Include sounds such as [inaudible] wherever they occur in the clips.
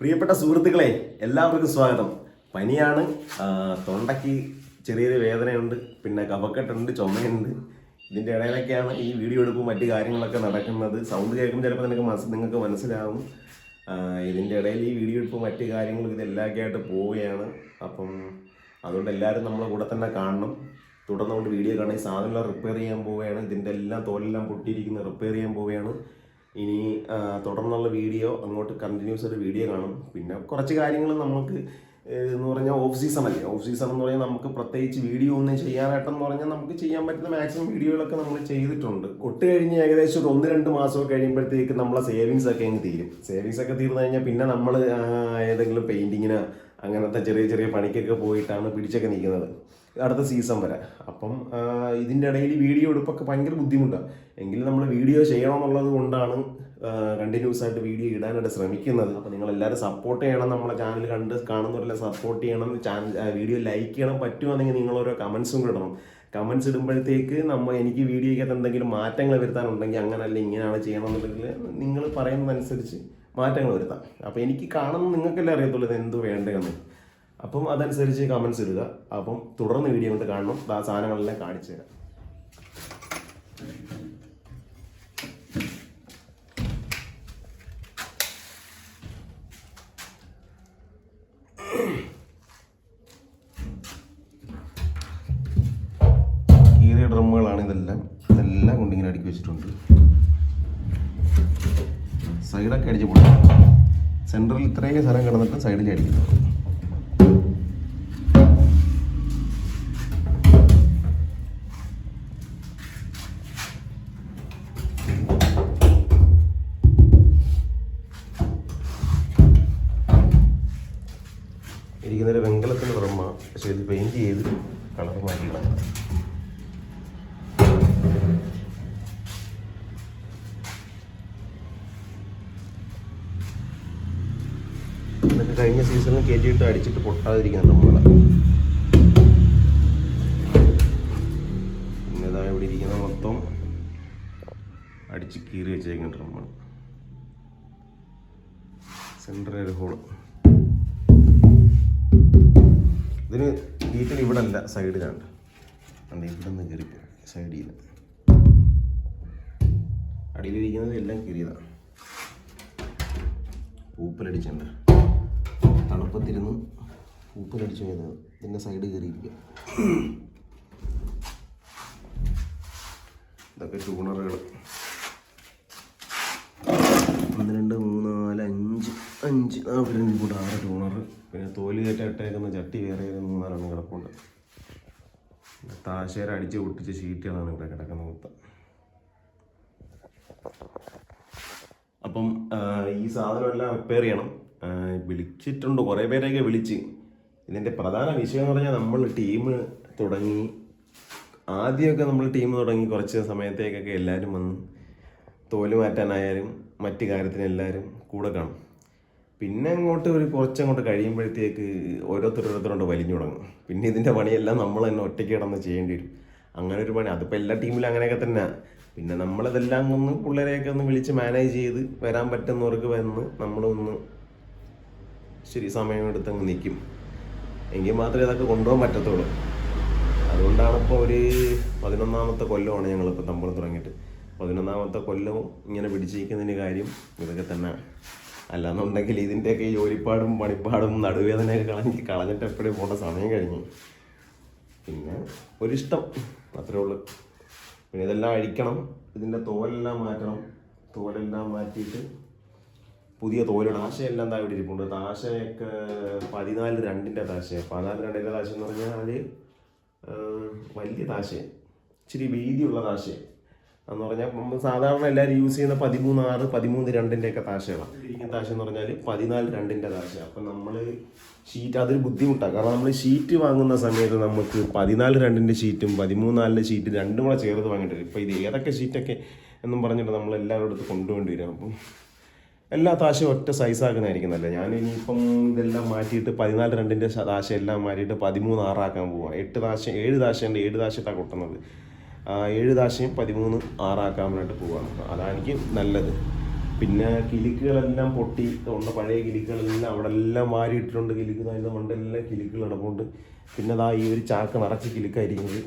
പ്രിയപ്പെട്ട സുഹൃത്തുക്കളെ എല്ലാവർക്കും സ്വാഗതം. പനിയാണ് തൊണ്ടയ്ക്ക് ചെറിയൊരു വേദനയുണ്ട് പിന്നെ കഫക്കെട്ടുണ്ട് ചുമയുണ്ട്. ഇതിന്റെ ഇടയിലൊക്കെയാണ് ഈ വീഡിയോ എടുപ്പും മറ്റു കാര്യങ്ങളൊക്കെ നടക്കുന്നത്. സൗണ്ട് കേൾക്കുമ്പോൾ ചിലപ്പോൾ നിനക്ക് മനസ്സ് നിങ്ങൾക്ക് മനസ്സിലാവും. ഇതിന്റെ ഇടയിൽ ഈ വീഡിയോ എടുപ്പും മറ്റു കാര്യങ്ങളും ഇതെല്ലാമൊക്കെ ആയിട്ട് പോവുകയാണ്. അപ്പം അതുകൊണ്ട് എല്ലാവരും നമ്മളെ കൂടെ തന്നെ കാണണം. തുടർന്നുകൊണ്ട് വീഡിയോ കാണാൻ സാധനമെല്ലാം റിപ്പയർ ചെയ്യാൻ പോവുകയാണ്. ഇതിന്റെ എല്ലാം തോലെല്ലാം പൊട്ടിയിരിക്കുന്നത് റിപ്പയർ ചെയ്യാൻ പോവുകയാണ്. ഇനി തുടർന്നുള്ള വീഡിയോ അങ്ങോട്ട് കണ്ടിന്യൂസ് ഒരു വീഡിയോ കാണും. പിന്നെ കുറച്ച് കാര്യങ്ങൾ നമുക്ക് എന്ന് പറഞ്ഞാൽ ഓഫ് സീസൺ അല്ലേ? ഓഫ് സീസൺ എന്ന് പറഞ്ഞാൽ നമുക്ക് പ്രത്യേകിച്ച് വീഡിയോ ഒന്നും ചെയ്യാനായിട്ടെന്ന് പറഞ്ഞാൽ നമുക്ക് ചെയ്യാൻ പറ്റുന്ന മാക്സിമം വീഡിയോകളൊക്കെ നമ്മൾ ചെയ്തിട്ടുണ്ട്. ഒട്ട് കഴിഞ്ഞ് ഏകദേശം ഒരു ഒന്ന് രണ്ട് മാസമൊക്കെ കഴിയുമ്പോഴത്തേക്ക് നമ്മളെ സേവിങ്സ് ഒക്കെ അങ്ങ് തീരും. സേവിങ്സ് ഒക്കെ തീർന്നു കഴിഞ്ഞാൽ പിന്നെ നമ്മൾ ഏതെങ്കിലും പെയിന്റിങ്ങിന് അങ്ങനത്തെ ചെറിയ ചെറിയ പണിക്കൊക്കെ പോയിട്ടാണ് പിടിച്ചൊക്കെ നിൽക്കുന്നത്. അടുത്ത സീസൺ വരെ. അപ്പം ഇതിന്റെ ഇടയിൽ വീഡിയോ എടുപ്പൊക്കെ ഭയങ്കര ബുദ്ധിമുട്ടാണ് എങ്കിലും നമ്മൾ വീഡിയോ ചെയ്യണമെന്നുള്ളത് കൊണ്ടാണ് കണ്ടിന്യൂസ് ആയിട്ട് വീഡിയോ ഇടാനായിട്ട് ശ്രമിക്കുന്നത്. അപ്പോൾ നിങ്ങൾ എല്ലാവരും സപ്പോർട്ട് ചെയ്യണം നമ്മളെ ചാനൽ കണ്ട് കാണുന്നവരെല്ലാം സപ്പോർട്ട് ചെയ്യണം ചാനൽ വീഡിയോ ലൈക്ക് ചെയ്യണം പറ്റുവാണെങ്കിൽ നിങ്ങൾ ഓരോ കമൻസും ഇടണം. കമൻസ് ഇടുമ്പോഴത്തേക്ക് നമ്മൾ എനിക്ക് വീഡിയോയ്ക്കകത്ത് എന്തെങ്കിലും മാറ്റങ്ങൾ വരുത്താനുണ്ടെങ്കിൽ അങ്ങനല്ല ഇങ്ങനെയാണ് ചെയ്യണമെന്നുണ്ടെങ്കിൽ നിങ്ങൾ പറയുന്നതനുസരിച്ച് മാറ്റങ്ങൾ വരുത്താം. അപ്പോൾ എനിക്ക് കാണുന്ന നിങ്ങൾക്കല്ലേ അറിയത്തുള്ളൂ ഇത് എന്ത് വേണ്ടതെന്ന് അപ്പം അതനുസരിച്ച് കമൻസ് ഇടുക. അപ്പം തുടർന്ന് വീഡിയോ കൊണ്ട് കാണണം. ആ സാധനങ്ങളെല്ലാം കാണിച്ചു തരാം. കീറിയ ഡ്രമ്മുകളാണ് ഇതെല്ലാം. ഇതെല്ലാം കൊണ്ടിങ്ങനെ അടുക്കി വെച്ചിട്ടുണ്ട്. സൈഡൊക്കെ അടിച്ച് പൊട്ടി സെന്ററിൽ ഇത്രയും സ്ഥലം കിടന്നിട്ട് സൈഡിൽ അടിക്കുന്നു ഡ്രമ്മ പക്ഷേ ഇത് പെയിന്റ് ചെയ്ത് കളർ മാറ്റിയിടാം ഇതൊക്കെ കഴിഞ്ഞ സീസണിൽ കയറ്റിയിട്ട് അടിച്ചിട്ട് പൊട്ടാതിരിക്കാൻ നമ്മൾ പിന്നെ ഇവിടെ ഇരിക്കുന്ന മൊത്തം അടിച്ച് കീറി വെച്ചേക്കുന്നുണ്ട് നമ്മൾ സെന്ററിൽ ഹോൾ ഇതിന് വീട്ടിൽ ഇവിടെ അല്ല സൈഡിലാണ് അല്ല ഇവിടെ നിന്ന് കയറി സൈഡിൽ അടിയിലിരിക്കുന്നത് എല്ലാം കീറിയതാണ് പൂപ്പലടിച്ചുണ്ട് തണുപ്പത്തിരുന്ന് പൂപ്പലടിച്ചു പോയത്. ഇതിന്റെ സൈഡ് കയറിയിരിക്കുക ഇതൊക്കെ ട്യൂണറുകൾ ഒന്ന് രണ്ട് മൂന്ന് അഞ്ച് ആ പിന്നെ കൂടെ ആറ് ട്യൂണർ പിന്നെ തോൽ കയറ്റ ഇട്ടേക്കുന്ന ചട്ടി വേറെ ഒരു മൂന്നാലെണ്ണം കിടപ്പുണ്ട്. താശേര അടിച്ച് പൊട്ടിച്ച ഷീറ്റുകളാണ് ഇവിടെ കിടക്കുന്ന മൊത്തം. അപ്പം ഈ സാധനമെല്ലാം റിപ്പയർ ചെയ്യണം. വിളിച്ചിട്ടുണ്ട് കുറേ പേരെയൊക്കെ വിളിച്ച്. ഇതിന്റെ പ്രധാന വിഷയം എന്ന് പറഞ്ഞാൽ നമ്മൾ ടീം തുടങ്ങി. ആദ്യമൊക്കെ നമ്മൾ ടീം തുടങ്ങി കുറച്ച് സമയത്തേക്കൊക്കെ എല്ലാവരും വന്ന് തോൽ മാറ്റാനായാലും മറ്റു കാര്യത്തിന് എല്ലാവരും കൂടെ കാണും. പിന്നെ അങ്ങോട്ട് ഒരു കുറച്ചങ്ങോട്ട് കഴിയുമ്പോഴത്തേക്ക് ഓരോരുത്തർ ഓരോരുത്തരോട് വലിഞ്ഞു തുടങ്ങും. പിന്നെ ഇതിന്റെ പണിയെല്ലാം നമ്മൾ തന്നെ ഒറ്റയ്ക്ക് കിടന്ന് ചെയ്യേണ്ടി വരും. അങ്ങനെ ഒരു പണി. അതിപ്പോൾ എല്ലാ ടീമിലും അങ്ങനെയൊക്കെ തന്നെ. പിന്നെ നമ്മളിതെല്ലാം ഒന്ന് പിള്ളേരെയൊക്കെ ഒന്ന് വിളിച്ച് മാനേജ് ചെയ്ത് വരാൻ പറ്റുന്നവർക്ക് വന്ന് നമ്മളൊന്ന് ശരി സമയമെടുത്ത് അങ്ങ് നിൽക്കും എങ്കിൽ മാത്രമേ ഇതൊക്കെ കൊണ്ടുപോകാൻ പറ്റത്തുള്ളൂ. അതുകൊണ്ടാണ് ഇപ്പോൾ ഒരു പതിനൊന്നാമത്തെ കൊല്ലമാണ് ഞങ്ങളിപ്പോൾ തമ്പളം തുടങ്ങിയിട്ട്. പതിനൊന്നാമത്തെ കൊല്ലവും ഇങ്ങനെ പിടിച്ചിരിക്കുന്നതിന് കാര്യം ഇതൊക്കെ തന്നെ. അല്ലാന്നുണ്ടെങ്കിൽ ഇതിന്റെയൊക്കെ ജോലിപ്പാടും പണിപ്പാടും നടുവേദനയൊക്കെ കളഞ്ഞ് കളഞ്ഞിട്ട് എപ്പോഴും പോകേണ്ട സമയം കഴിഞ്ഞു. പിന്നെ ഒരിഷ്ടം അത്രേ ഉള്ളൂ. പിന്നെ ഇതെല്ലാം അഴിക്കണം ഇതിന്റെ തോലെല്ലാം മാറ്റണം. തോലെല്ലാം മാറ്റിയിട്ട് പുതിയ തോലിടണം. താശയെല്ലാം എന്താ ഇവിടെ ഇരിപ്പുണ്ട്. താശയൊക്കെ പതിനാല് രണ്ടിന്റെ താശ പതിനാല് രണ്ടിന്റെ താശ എന്ന് പറഞ്ഞാൽ വലിയ താശ ഇച്ചിരി വീതിയുള്ള താശ എന്ന് പറഞ്ഞാൽ നമ്മൾ സാധാരണ എല്ലാവരും യൂസ് ചെയ്യുന്ന പതിമൂന്ന് ആറ് പതിമൂന്ന് രണ്ടിന്റെയൊക്കെ താശകളാണ് ഇരിക്കുന്ന താശ എന്ന് പറഞ്ഞാൽ പതിനാല് രണ്ടിന്റെ താശ. അപ്പം നമ്മൾ ഷീറ്റ് അതൊരു ബുദ്ധിമുട്ടാണ് കാരണം നമ്മൾ ഷീറ്റ് വാങ്ങുന്ന സമയത്ത് നമുക്ക് പതിനാല് രണ്ടിന്റെ ഷീറ്റും പതിമൂന്നാലിന്റെ ഷീറ്റും രണ്ടും കൂടെ ചേർത്ത് വാങ്ങിയിട്ട് വരും. ഇപ്പോൾ ഇത് ഏതൊക്കെ ഷീറ്റൊക്കെ എന്നും പറഞ്ഞിട്ട് നമ്മൾ എല്ലാവരുടെ അടുത്ത് കൊണ്ടുപോകേണ്ടി വരും. അപ്പം എല്ലാ താശയും ഒറ്റ സൈസാക്കുന്നതായിരിക്കും നല്ലത്. ഞാൻ ഇനിയിപ്പം ഇതെല്ലാം മാറ്റിയിട്ട് പതിനാല് രണ്ടിന്റെ താശ എല്ലാം മാറ്റിയിട്ട് പതിമൂന്ന് ആറാക്കാൻ പോവാം. എട്ട് താശ ഏഴ് താശയുണ്ട് ഏഴ് താശത്താണ് കൊട്ടുന്നത്. ഏഴ് ദാശയും പതിമൂന്ന് ആറാക്കാൻ വേണ്ടിയിട്ട് പോവാണ്. അതാണ് എനിക്ക് നല്ലത്. പിന്നെ കിലിക്കുകളെല്ലാം പൊട്ടി. ഉണ്ട് പഴയ കിലിക്കുകളെല്ലാം അവിടെ എല്ലാം വാരിയിട്ടിട്ടുണ്ട്. കിലിക്ക് അതിന്റെ മണ്ടെല്ലാം കിലിക്കുകൾ കിടപ്പുണ്ട്. പിന്നെ അതാ ഈ ഒരു ചാക്ക് നിറച്ച് കിലിക്കായിരിക്കുന്നത്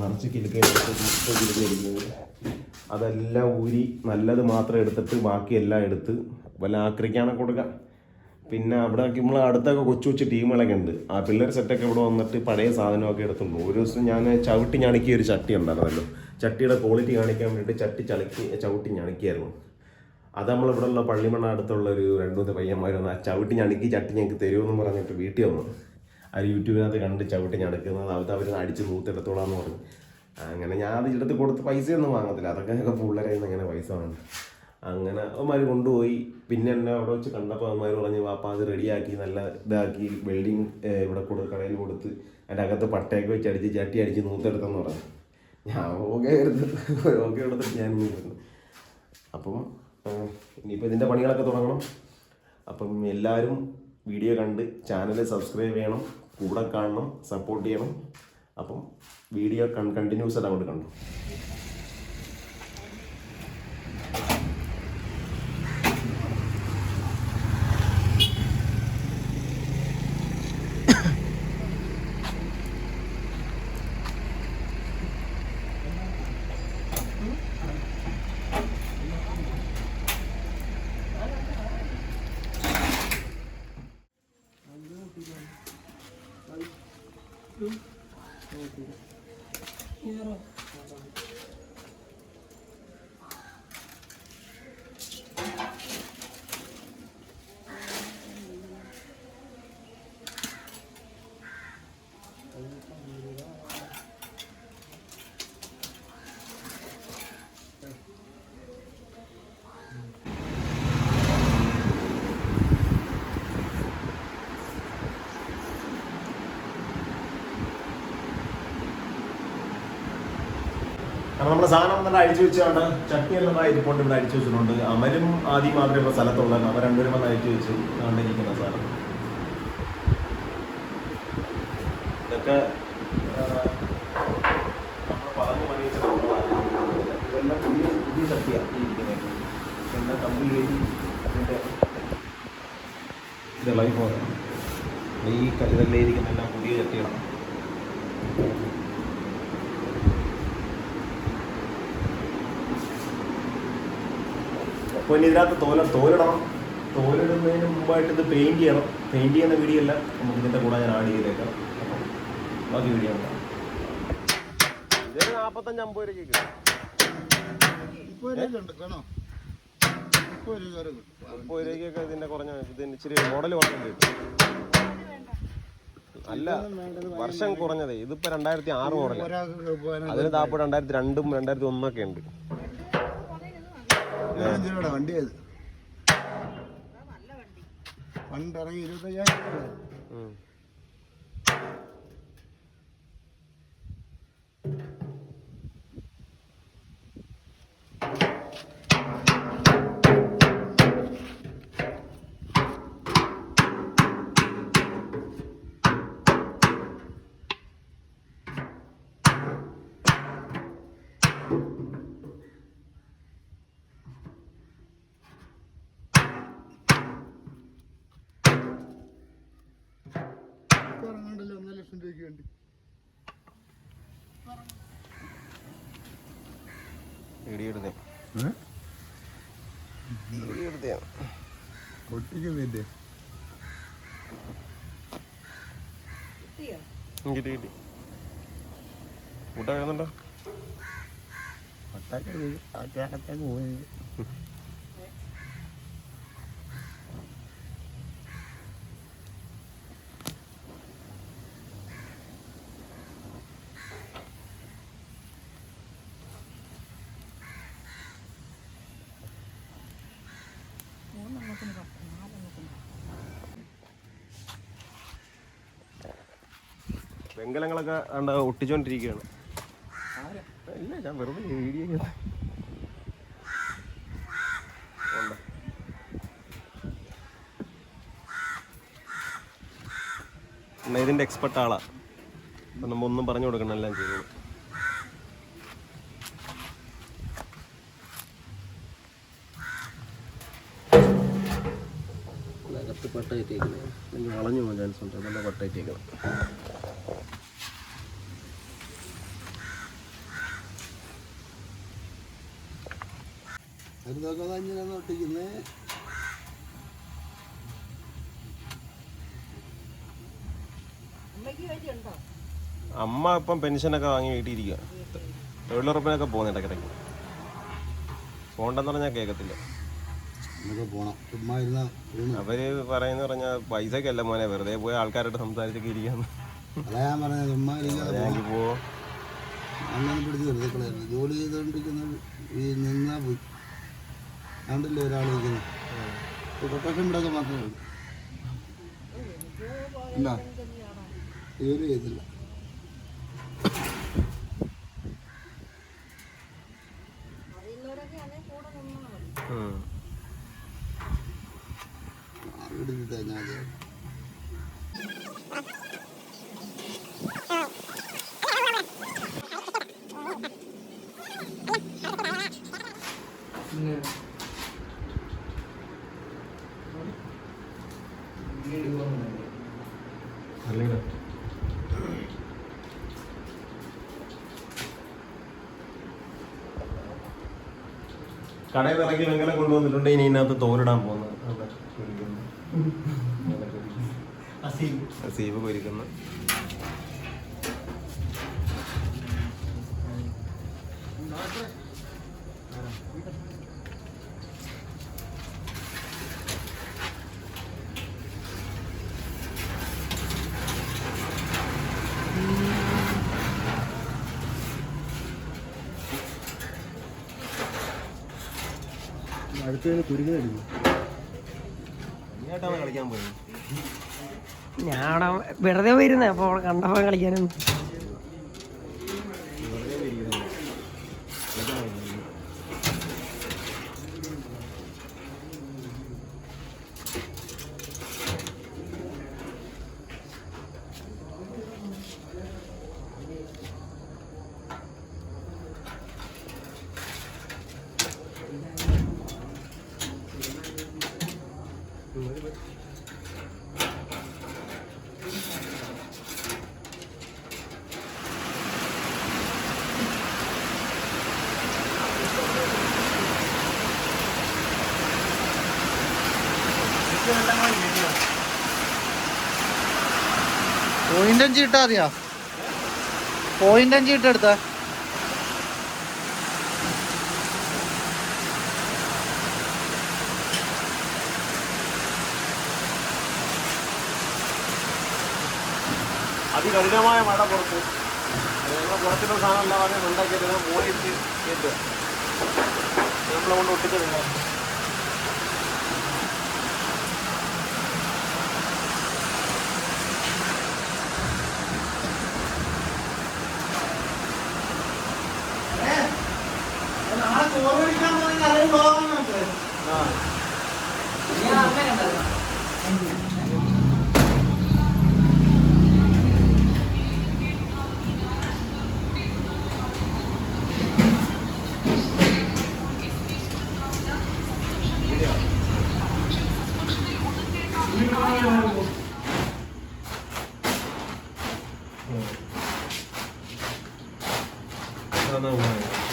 നിറച്ച് കിലുക്ക അതെല്ലാം ഊരി നല്ലത് മാത്രം എടുത്തിട്ട് ബാക്കിയെല്ലാം എടുത്ത് വല്ല ആക്രിക്കാനൊക്കെ കൊടുക്കാം. പിന്നെ അവിടെ നമ്മൾ അടുത്തൊക്കെ കൊച്ചു കൊച്ചു ടീമുകളൊക്കെ ഉണ്ട്. ആ പിള്ളേർ സെറ്റൊക്കെ ഇവിടെ വന്നിട്ട് പഴയ സാധനമൊക്കെ എടുത്തുണ്ട്. ഒരു ദിവസം ഞാൻ ചവിട്ടി ഞണക്കിയ ഒരു ചട്ടി ഉണ്ടായിരുന്നല്ലോ. ചട്ടിയുടെ ക്വാളിറ്റി കാണിക്കാൻ വേണ്ടിയിട്ട് ചട്ടി ചളക്കി ചവിട്ടി ഞണക്കിയായിരുന്നു. അത് ഉള്ള പള്ളിമണ്ണ അടുത്തുള്ള ഒരു രണ്ട് മൂന്ന് പയ്യന്മാർ ആ ചവിട്ടി ഞണക്കി ചട്ടി ഞങ്ങൾക്ക് തരുമെന്ന് പറഞ്ഞിട്ട് വീട്ടിൽ വന്നു. ആ യൂട്യൂബിനകത്ത് കണ്ട് ചവിട്ടി ഞണക്കുന്നത് അത് അവർ അടിച്ച് മൂത്തെടുത്തോളാന്ന് പറഞ്ഞു. അങ്ങനെ ഞാൻ അത് എടുത്ത് കൊടുത്ത് പൈസയൊന്നും വാങ്ങത്തില്ല. അതൊക്കെ ഞങ്ങൾക്ക് പിള്ളേരെ അങ്ങനെ പൈസ വാങ്ങും. അങ്ങനെ അവന്മാർ കൊണ്ടുപോയി. പിന്നെ എന്നെ അവിടെ വെച്ച് കണ്ടപ്പോൾ അവന്മാർ പറഞ്ഞു വാപ്പ അത് റെഡിയാക്കി നല്ല ഇതാക്കി വെൽഡിങ് ഇവിടെ കൊടു കടയിൽ കൊടുത്ത് അതിന്റെ അകത്ത് പട്ടയൊക്കെ വെച്ച് അടിച്ച് ചട്ടി അടിച്ച് നൂത്തെടുത്തെന്ന് പറഞ്ഞു. ഞാൻ ഓക്കെ എടുത്ത് ഓക്കെ എടുത്തിട്ട് ഞാൻ ഇരുന്നു. അപ്പം ഇനിയിപ്പോൾ ഇതിന്റെ പണികളൊക്കെ തുടങ്ങണം. അപ്പം എല്ലാവരും വീഡിയോ കണ്ട് ചാനൽ സബ്സ്ക്രൈബ് ചെയ്യണം കൂടെ കാണണം സപ്പോർട്ട് ചെയ്യണം. അപ്പം വീഡിയോ കൺ കണ്ടിന്യൂസ് ആയിട്ട് അങ്ങോട്ട് കണ്ടു? Quero. കാരണം നമ്മുടെ സാധനം തന്നെ അഴിച്ചു വെച്ചാണ് ചട്ടി എല്ലാം ഇരിപ്പോണ്ട് ഇവിടെ അഴിച്ചു വെച്ചിട്ടുണ്ട്. അമലും ആദ്യം മാത്രമേ ഇവിടെ സ്ഥലത്തുള്ളൂ. അവർ രണ്ടുപേരും വന്ന് അഴിച്ചു വെച്ചു. കണ്ടിരിക്കുന്ന സാധനം. ഇതൊക്കെ നമ്മൾ പറഞ്ഞു പണിയിച്ച സംഭവമാണ്. ഇതെല്ലാം പുതിയ ചട്ടിയാണ് എല്ലാം പുതിയ ചട്ടികളാണ്. അപ്പോൾ ഇനി ഇതിനകത്ത് തോല തോലിടണം. തോലിടുന്നതിന് മുമ്പായിട്ട് ഇത് പെയിന്റ് ചെയ്യണം. പെയിന്റ് ചെയ്യുന്ന വീഡിയോ അല്ല. നമുക്ക് ഇതിന്റെ കൂടെ ഞാൻ ആഡ് ചെയ്തേക്കാം. ബാക്കി വീഡിയോ ഇതൊരു നാൽപ്പത്തഞ്ച് അമ്പത് രൂപയ്ക്ക്. മുപ്പത് രൂപയ്ക്കൊക്കെ ഇതിന്റെ കുറഞ്ഞ ഇതിന് ഇച്ചിരി മോഡൽ കുറഞ്ഞ അല്ല വർഷം കുറഞ്ഞതേ. ഇതിപ്പോ രണ്ടായിരത്തി ആറ് മോഡൽ അതിന് താപ്പ് രണ്ടായിരത്തി രണ്ടും രണ്ടായിരത്തി ഒന്നൊക്കെ ഉണ്ട്. ரஞ்சினோட வண்டி அது? பன்னெண்டு இருபத்தஞ்சாயிரம் വീഡിയോ എടുത്തേ പൊട്ടിക്കുന്നില്ലേ കിട്ടി കിട്ടി. മുട്ട വേണമെന്നുണ്ടോ അച്ചേക്കത്തേക്ക് പോയി. [laughs] വെങ്കലങ്ങളൊക്കെ ഒട്ടിച്ചോണ്ടിരിക്കുകയാണ്. ഇല്ല ഞാൻ വെറുതെ വീഡിയോ എന്നാ ഇതിന്റെ എക്സ്പെർട്ട് ആളാ. അപ്പൊ നമ്മ ഒന്നും പറഞ്ഞു കൊടുക്കണം എല്ലാം ചെയ്യുന്നത് പട്ടയിട്ടേക്കുന്നത് വളഞ്ഞു പോകാൻ ചാൻസ് ഉണ്ട്. അതുകൊണ്ട് പട്ടയിട്ടേക്കണം കയറ്റിയേക്കണം അരുതൊക്കെ തന്നെയാണ് ഒട്ടിക്കുന്നത് അമ്മ ഇപ്പം പെൻഷനൊക്കെ വാങ്ങി വീട്ടിയിരിക്കുക തൊഴിലുറപ്പിനൊക്കെ പോകുന്നു ഇടയ്ക്കിടയ്ക്ക്. പോണ്ടെന്ന് പറഞ്ഞാൽ കേൾക്കത്തില്ല അവർ പറയുന്ന പറഞ്ഞാൽ പൈസക്കല്ല മോനെ വെറുതെ പോയി ആൾക്കാരോട് സംസാരിച്ചൊക്കെ ഇരിക്കാന്ന് പോവോ. അങ്ങനെ പിടിച്ച് ജോലി ചെയ്തോണ്ടിരിക്കുന്ന ഈ നിന്നാ പോയി കണ്ടില്ലേ ഒരാൾ ഇരിക്കുന്നു പ്രൊട്ടക്ഷൻ ഇവിടെയൊക്കെ മാത്രമേ ഉള്ളൂ. ഇല്ല. ചെയ്തില്ല കടയിൽ ഇറങ്ങി അങ്ങനെ വെങ്കലം കൊണ്ടുവന്നിട്ടുണ്ട് ഇനി ഇതിനകത്ത് തോരിടാൻ പോകുന്നത്. അസീബ് പൊരിക്കുന്നു. അടുത്ത് കുരുങ്ങടിക്കും ഇങ്ങോട്ടാണ് കളിക്കാൻ പോയത് ഞാൻ വെറുതെ വരുന്നേ അപ്പോൾ കളിക്കാനൊന്നും വെറുതെ ഇരിക്കുന്നു. കളിക്കാൻ പോയിരുന്നു. പോയിന്റ് അഞ്ച് ഇട്ടാ മതിയാ പോയിന്റ് അഞ്ച് ഇട്ടെടുത്ത അതികഠിനമായ മഴ പുറത്ത്. പുറത്തിന്റെ സാധനം അല്ലാതെ ഉണ്ടാക്കിയിട്ട് പോയിട്ട് നമ്മളെ കൊണ്ട് 嗯。相当完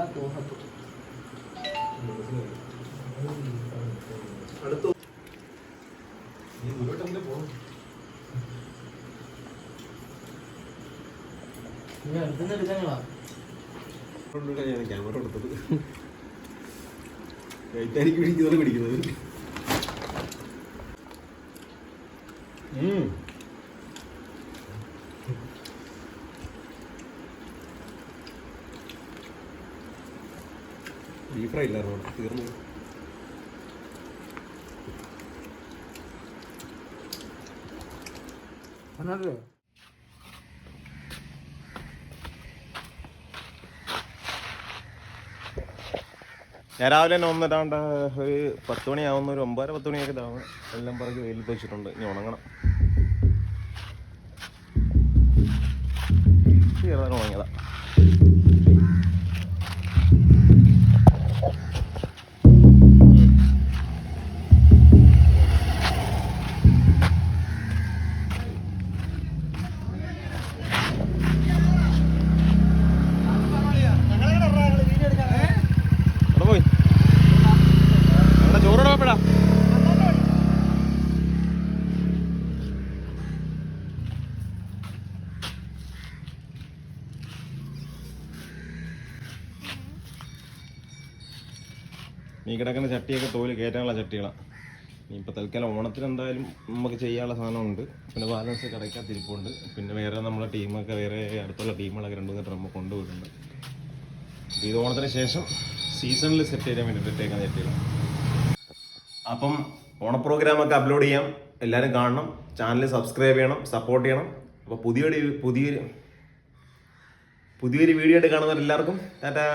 ഒട്ടിച്ചത് അടുത്ത? നീ ദൂരോട്ടെങ്കിലും ക്യാമറ കൊടുത്തത് എനിക്ക് പിടിക്കുന്നത് പിടിക്കുന്നത്. ബീഫ് ഫ്രൈ ഇല്ലായിരുന്നു അവിടെ. തീർന്നു ഞാൻ രാവിലെ തന്നെ വന്നിട്ടാണ്ട് ഒരു പത്ത് മണിയാവുന്ന ഒരു ഒമ്പതര പത്ത് മണിയൊക്കെ ഇതാവും. എല്ലാം പറഞ്ഞ് വെയിലത്ത് വെച്ചിട്ടുണ്ട്. ഇനി ഉണങ്ങണം നീ കിടക്കുന്ന ചട്ടിയൊക്കെ തോൽ കയറ്റാനുള്ള ചട്ടികളാണ് ഇനിയിപ്പോൾ തൽക്കാലം ഓണത്തിന് എന്തായാലും നമുക്ക് ചെയ്യാനുള്ള സാധനമുണ്ട്. പിന്നെ ബാലൻസ് കിടക്കാത്തിരിപ്പുണ്ട് പിന്നെ വേറെ നമ്മളെ ടീമൊക്കെ വേറെ അടുത്തുള്ള ടീമുകളൊക്കെ രണ്ട് മൂന്ന് ഡ്രമ്മ കൊണ്ടുപോയിട്ടുണ്ട്. ഇത് ഓണത്തിന് ശേഷം സീസണിൽ സെറ്റ് ചെയ്യാൻ വേണ്ടിയിട്ട് ഇട്ടേക്കാൻ ചട്ടികൾ അപ്പം ഓണ പ്രോഗ്രാമൊക്കെ അപ്ലോഡ് ചെയ്യാം. എല്ലാവരും കാണണം. ചാനൽ സബ്സ്ക്രൈബ് ചെയ്യണം സപ്പോർട്ട് ചെയ്യണം. അപ്പോൾ പുതിയൊരു പുതിയൊരു പുതിയൊരു വീഡിയോ ആയിട്ട് കാണുന്നവരെല്ലാവർക്കും ടാറ്റാ.